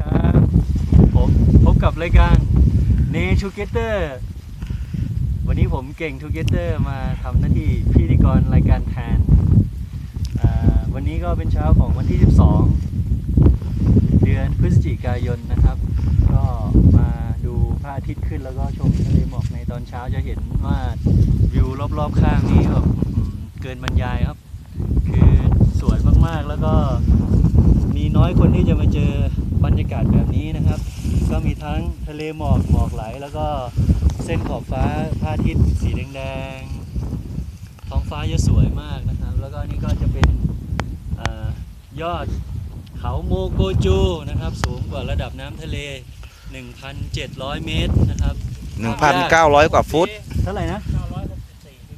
ครับผมพบกับรายการ n a t u g e t h e r วันนี้ผมเก่ง Together มาทำหน้าที่พิธีกรรายการแทนวันนี้ก็เป็นเช้าของวันที่ 12 เดือนพฤศจิกายนนะครับ ก็มาดูพระอาทิตย์ขึ้นแล้วก็ชมทะเลหมอกในตอนเช้าจะเห็นว่าวิวรอบๆข้างนี้แบบเกินบรรยายครับ คือสวยมากๆแล้วก็มีน้อยคนที่จะมาเจอ บรรยากาศแบบนี้นะครับ ก็มีทั้งทะเลหมอกหมอกไหล แล้วก็เส้นขอบฟ้าพระอาทิตย์สีแดงๆท้องฟ้าจะสวยมากนะครับ แล้วก็นี่ก็จะเป็นเออยอดเขาโมโกจูนะครับ สูงกว่าระดับน้ำทะเล 1,700 เมตรนะครับ 1,900 กว่าฟุตเท่าไหร่นะ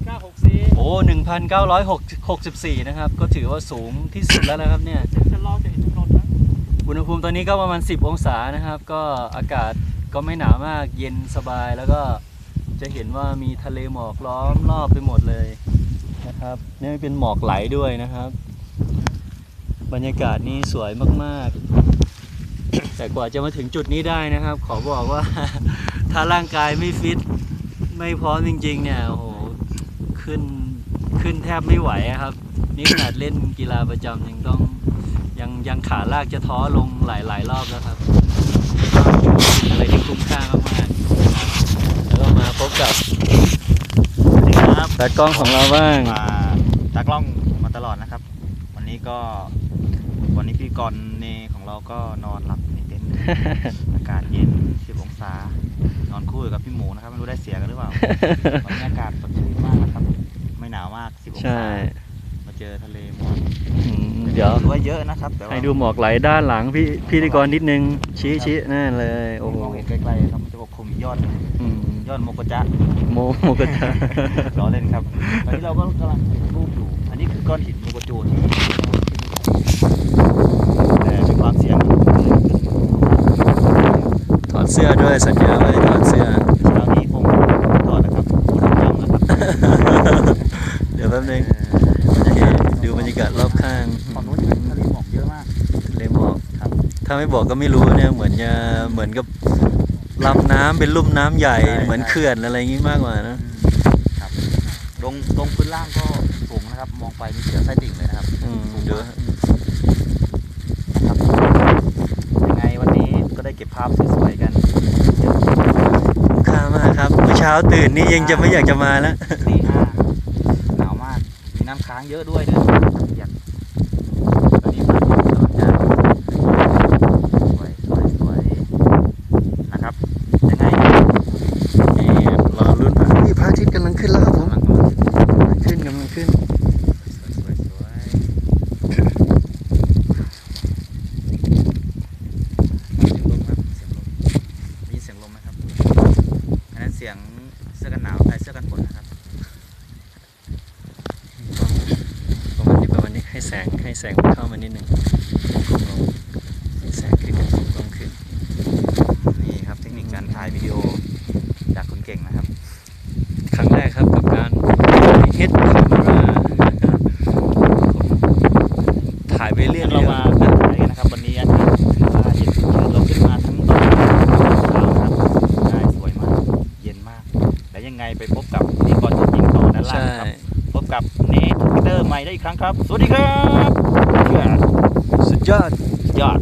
964โอ้1,964 นะครับ ก็ถือว่าสูงที่สุดแล้วนะครับเนี่ย964จะลองจากอินทนนท์นะ อุณหภูมิตอนนี้ก็ประมาณ 10 องศานะครับ ก็อากาศก็ไม่หนาวมากเย็นสบายแล้วก็จะเห็นว่ามีทะเลหมอกล้อมรอบไปหมดเลยนะครับนี่เป็นหมอกไหลด้วยนะครับ บรรยากาศนี้สวยมากๆ แต่กว่าจะมาถึงจุดนี้ได้นะครับ ขอบอกว่า ถ้าร่างกายไม่ฟิต ไม่พร้อมจริง ๆ เนี่ยโอ้โหขึ้นขึ้นแทบไม่ไหวครับ นี่ขนาดเล่นกีฬาประจำยังต้อง ยังยังขาลากจะท้อลงหลายหลายรอบแล้วครับเป็นอะไรที่คุ้มค่ามากๆแล้วก็มาพบกับสวัสดีครับตากล้องของเราบ้างมาตากล้องมาตลอดนะครับ วันนี้ก็วันนี้พี่กรณ์เนของเราก็นอนหลับในเต็นท์อากาศเย็น10องศานอนคู่อยู่กับพี่หมูนะครับไม่รู้ได้เสียกันหรือเปล่าวันนี้อากาศสดชื่นมากนะครับ ไม่หนาวมาก10องใช่ศามาเจอทะเลหมอกอืม เดี๋ยวถือว่าเยอะนะครับแต่ว่าให้ดูหมอกไหลด้านหลังพี่พิธีกรนิดนึง ชี้ชี้นั่นเลยโอ้โหมองเห็นไกลๆครับมันจะปกคลุมยอดอืมยอดโมโกจะโมโมกระทะล้อเล่นครับตอนนี้เราก็กำลังถ่ายรูปอยู่อันนี้คือก้อนหินโมโกโจที่แต่มีความเสี่ยงถอดเสื้อด้วยสัญญาไว้ถอดเสื้อเช้านี้คงถอดนะครับพูดถึงจำนะครับเดี๋ยวแป๊บนึงบรรยากาศ ดูบรรยากาศรอบข้างฝั่งนู้นจะเป็นทะเลหมอกเยอะมากทะเลหมอกครับ ถ้าไม่บอกก็ไม่รู้เนี่ยเหมือนจะเหมือนกับลำน้ำเป็นลุ่มน้ำใหญ่ใช่เหมือนใช่เขื่อนอะไรอย่างงี้มากกว่านะครับตรงตรงพื้นล่างก็สูงนะครับ มองไปนี่เสือไส้ติ่งเลยนะครับอืมดูครับยังไงวันนี้ก็ได้เก็บภาพสวยๆกันเยอะค่ามากครับเมื่อเช้าตื่นนี่ยังจะไม่อยากจะมาแล้ว ตีห้าหนาวมาก มี น้ำค้างเยอะด้วยเด้ออยากตอนนี้มันก็จะสวยสวยสวยนะครับยังไงนี่รอรุ่นพระนี่พระอาทิตย์กำลังขึ้นแล้วครับผมกำลังกำลังกำลังขึ้นกำลังขึ้นสวยสวยสวยเสียงลมครับเสียงลมได้ยินเสียงลมไหมครับอันนั้นเสียงเสื้อกันหนาวใส่เสื้อกันฝนนะครับ ประมาณนี้ประมาณนี้ให้แสงให้แสงมันเข้ามานิดนึงให้แสงขึ้นกันลงขึ้น นี่ครับเทคนิคการถ่ายวิดีโอจากคนเก่งนะครับ ครั้งแรกครับกับการเฮ็ดคาเมราถ่ายไปเรื่อยเรามาถ่ายกันนะครับ วันนี้อากาศถือว่าเย็นสุดยอดเราขึ้นมาทั้งตอนเช้านะครับได้สวยมาก เย็นมาก แล้วยังไงไปพบกับพิธีกรตัวจริงต่อด้านล่าง กับเนททวิตเตอร์ใหม่ได้อีกครั้งครับ สวัสดีครับเชื่อสุดยอดยอด